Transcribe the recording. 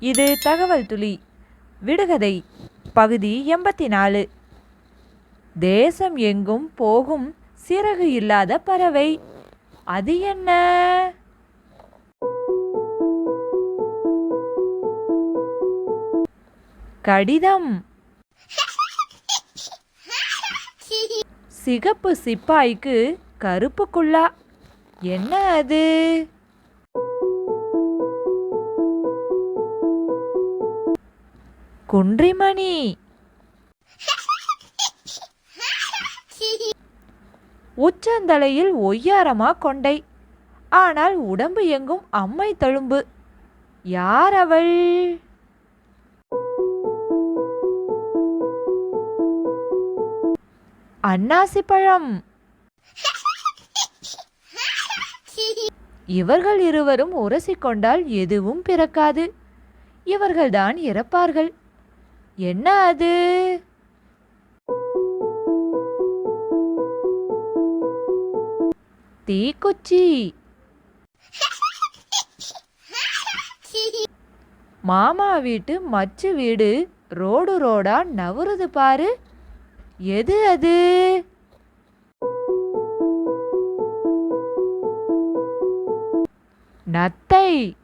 இது தகவல் துளி. விடுகதை பகுதி எண்பத்தி நாலு தேசம் எங்கும் போகும் சிறகு இல்லாத பறவை. அது என்ன? கடிதம். சிகப்பு சிப்பாய்க்கு கருப்பு குல்லா என்ன அது? குன்றிமணி. உச்சந்தலையில் ஒய்யாரமா கொண்டை. ஆனால் உடம்பு எங்கும் அம்மை தழும்பு. யார் அவள் அன்னாசி பழம் இவர்கள் இருவரும் உரசிக்கொண்டால் எதுவும் பிறக்காது. இவர்கள்தான் இறப்பார்கள். என்ன அது? தீக்குச்சி. மாமா வீட்டு மச்சு வீடு ரோடு ரோடா நவுறுது பாரு. எது அது? நத்தை.